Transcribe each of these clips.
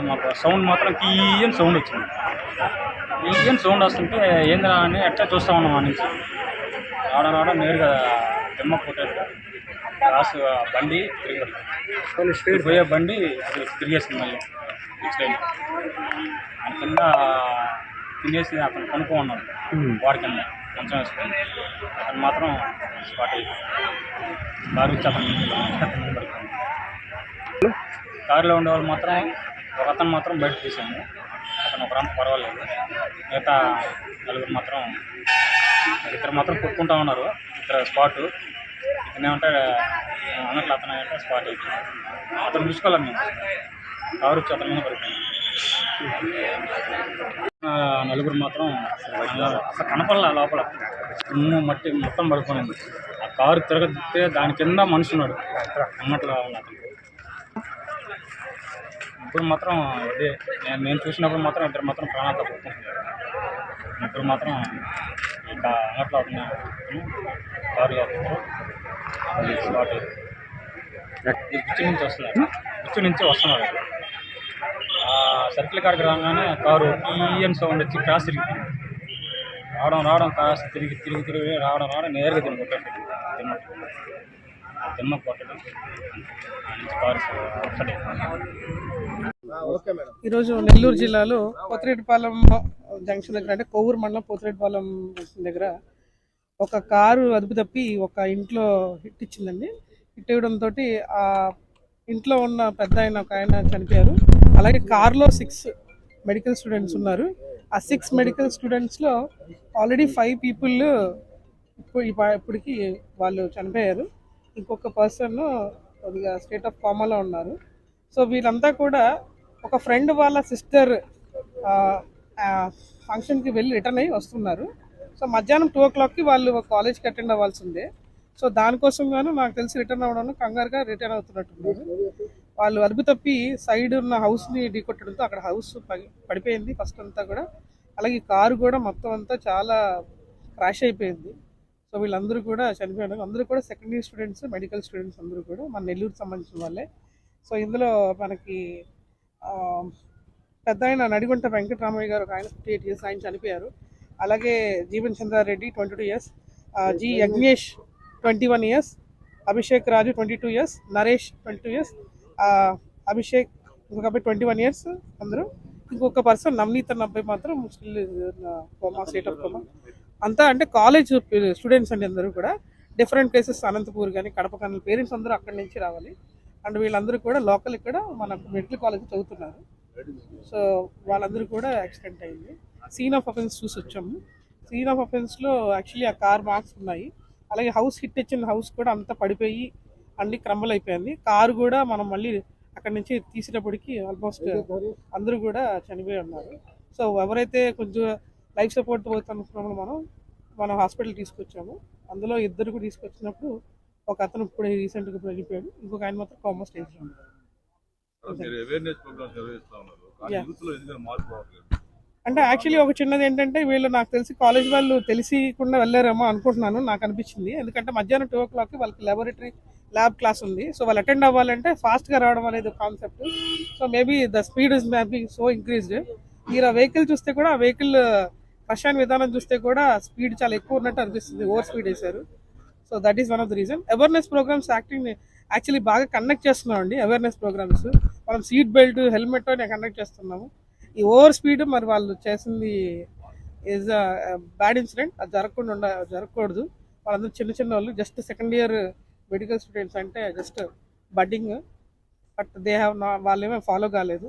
మాకు సౌండ్ మాత్రం తీయని సౌండ్ వచ్చింది. తీయని సౌండ్ వస్తుంటే ఏందిరా అని అట్లా చూస్తా ఉన్నాం ఆ నుంచి. రావడం రావడం నేరుగా దిమ్మ రాసు ఆ బండి తిరిగి స్పీడ్ పోయే బండి అది తిరిగేసింది మళ్ళీ. సైడ్ ఆయన కింద తినేసి అతను కొనుక్కో ఉన్నాడు వాడి కింద మంచం వేసుకొని. అతను మాత్రం స్పాట్ అయిపోయింది కారు వచ్చి అతను కారులో ఉండేవాళ్ళు మాత్రం ఒక అతను మాత్రం బయట తీసాము అతను ఒకరంత పర్వాలేదు. మిగతా నలుగురు మాత్రం ఇద్దరు మాత్రం కొట్టుకుంటా ఉన్నారు. ఇద్దరు స్పాట్. ఇతను అన్నట్లు అతను అంటే స్పాట్ అయిపోయింది అతను చూసుకోవాలి మేము కారు వచ్చి అతని మీద పడిపోయింది నలుగురు మాత్రం అసలు కనపడలే లోపల. దుమ్ము మట్టి మొత్తం పడిపోయింది. ఆ కారు తిరగతే దాని కింద మనిషి ఉన్నాడు. అన్నట్లు అతను. ఇప్పుడు మాత్రం ఇదే నేను నేను చూసినప్పుడు మాత్రం ఇద్దరు మాత్రం ప్రాణాలతో తప్పుకుంటున్నారు ఇద్దరు మాత్రం ఇంకా అన్నట్లు అవుతున్నా కారులో అది స్పాట్ గుచ్చి నుంచి వస్తున్నారు. గుచ్చి నుంచి వస్తున్నారు. సర్కిల్ కాడికి రాగానే కారు ఈఎన్ సౌండ్ వచ్చి క్రాస్ తిరిగిపోయింది రావడం రావడం క్రాస్ తిరిగి తిరిగి తిరిగి రావడం రావడం నేరుగా తిని ఆ దిమ్మ కొట్టడం ఈరోజు నెల్లూరు జిల్లాలో పోతిరెడ్డిపాలెం జంక్షన్ దగ్గర అంటే కొవ్వూరు మండలం పోతిరెడ్డిపాలెం జంక్షన్ దగ్గర ఒక కారు అదుపు తప్పి ఒక ఇంట్లో హిట్ ఇచ్చిందండి. హిట్ ఇవ్వడంతో ఆ ఇంట్లో ఉన్న పెద్ద ఆయన ఒక ఆయన చనిపోయారు. అలాగే కారులో సిక్స్ మెడికల్ స్టూడెంట్స్ ఉన్నారు. ఆ సిక్స్ మెడికల్ స్టూడెంట్స్లో ఆల్రెడీ ఫైవ్ పీపుల్ ఇప్పుడు ఇప్పటికి వాళ్ళు చనిపోయారు. ఇంకొక పర్సన్ కొద్దిగా స్టేట్ ఆఫ్ కామాలో ఉన్నారు. సో వీళ్ళంతా కూడా ఒక ఫ్రెండ్ వాళ్ళ సిస్టర్ ఫంక్షన్కి వెళ్ళి రిటర్న్ అయ్యి వస్తున్నారు. సో మధ్యాహ్నం టూ ఓ క్లాక్కి వాళ్ళు కాలేజ్కి అటెండ్ అవ్వాల్సిందే. సో దానికోసం గాను నాకు తెలిసి రిటర్న్ అవ్వడం కంగారుగా రిటర్న్ అవుతున్నట్టున్నారు. వాళ్ళు అరుపు తప్పి సైడ్ ఉన్న హౌస్ని ఢీకొట్టడంతో అక్కడ హౌస్ పడిపోయింది ఫస్ట్ అంతా కూడా. అలాగే ఈ కారు కూడా మొత్తం అంతా చాలా క్రాష్ అయిపోయింది. సో వీళ్ళందరూ కూడా చనిపోయిన అందరూ కూడా second year students medical students అందరూ కూడా మన నెల్లూరు సంబంధించిన వాళ్ళే. సో ఇందులో మనకి పెద్ద ఆయన నడిగుంట వెంకటరామయ్య గారు ఒక ఆయన ఫిఫ్టీ ఎయిట్ ఇయర్స్ ఆయన చనిపోయారు. అలాగే Jeevan Chandra Reddy twenty two years G Yagnesh twenty one years Abhishek Raju twenty two years Naresh twenty two years Abhishek ఇంకొక అబ్బాయి ట్వంటీ వన్ ఇయర్స్ అందరూ. ఇంకొక పర్సన్ నవనీత్ అన్న అబ్బాయి మాత్రం still coma state of coma అంతా అంటే కాలేజ్ స్టూడెంట్స్ అండి అందరూ కూడా. డిఫరెంట్ ప్లేసెస్ అనంతపూర్ కానీ కడప కానీ పేరెంట్స్ అందరూ అక్కడి నుంచి రావాలి. అండ్ వీళ్ళందరూ కూడా లోకల్ ఇక్కడ మన మెడికల్ కాలేజ్ చదువుతున్నారు. సో వాళ్ళందరూ కూడా యాక్సిడెంట్ అయింది. సీన్ ఆఫ్ అఫెన్స్ చూసి వచ్చాము. సీన్ ఆఫ్ అఫెన్స్లో యాక్చువల్లీ ఆ కార్ మార్క్స్ ఉన్నాయి. అలాగే హౌస్ హిట్ ఇచ్చిన హౌస్ కూడా అంతా పడిపోయి అన్ని క్రమ్మలు అయిపోయింది కారు కూడా మనం మళ్ళీ అక్కడి నుంచి తీసేటప్పటికి ఆల్మోస్ట్ అందరూ కూడా చనిపోయి ఉన్నారు. సో ఎవరైతే కొంచెం లైఫ్ సపోర్ట్ పోతున్నప్పుడు మనం మనం హాస్పిటల్ తీసుకొచ్చాము. అందులో ఇద్దరు కూడా తీసుకొచ్చినప్పుడు ఒక అతను ఇప్పుడు రీసెంట్గా వెళ్ళిపోయాడు. ఇంకొక ఆయన మాత్రం కామర్స్ స్టేజ్లో అంటే యాక్చువల్లీ ఒక చిన్నది ఏంటంటే వీళ్ళు నాకు తెలిసి కాలేజ్ వాళ్ళు తెలిసికుండా వెళ్ళారేమో అనుకుంటున్నాను. నాకు అనిపించింది. ఎందుకంటే మధ్యాహ్నం టూ ఓ క్లాక్కి వాళ్ళకి లాబొరేటరీ ల్యాబ్ క్లాస్ ఉంది. సో వాళ్ళు అటెండ్ అవ్వాలంటే ఫాస్ట్గా రావడం అనేది concept so maybe the speed is maybe so increased మీరు ఆ వెహికల్ చూస్తే కూడా ఆ వెహికల్ రష్యాన్ విధానం చూస్తే కూడా స్పీడ్ చాలా ఎక్కువ ఉన్నట్టు అనిపిస్తుంది ఓవర్ స్పీడ్ వేశారు. So that is one of the reason awareness programmes acting actually బాగా కండక్ట్ చేస్తున్నాం అండి అవేర్నెస్ ప్రోగ్రామ్స్ మనం సీట్ బెల్ట్ హెల్మెట్ కండక్ట్ చేస్తున్నాము. ఈ ఓవర్ స్పీడ్ మరి వాళ్ళు చేసింది ఈజ్ బ్యాడ్ ఇన్సిడెంట్ అది జరగకుండా ఉండ జరగకూడదు. వాళ్ళందరూ చిన్న చిన్న వాళ్ళు just second year medical students అంటే just budding but they have నా వాళ్ళు ఏమీ ఫాలో కాలేదు.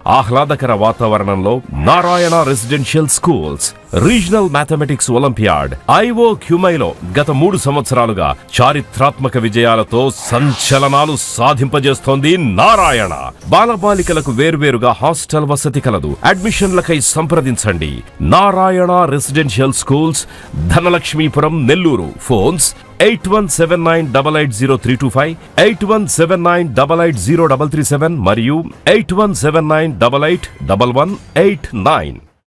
ఆహ్లాదకర వాతావరణంలో Narayana residential schools regional mathematics olympiad IO క్యూమైలో గత మూడు సంవత్సరాలుగా చారిత్రాత్మక విజయాలతో సంచలనాలు సాధింపజేస్తోంది నారాయణ. బాలబాలికలకు వేర్వేరుగా హాస్టల్ వసతి కలదు. అడ్మిషన్లకై సంప్రదించండి. Narayana residential schools Dhanalakshmipuram Nellore. Phones eight one seven nine double eight zero three two five eight one seven nine double eight zero double three seven మరియు eight one seven nine double eight double one eight nine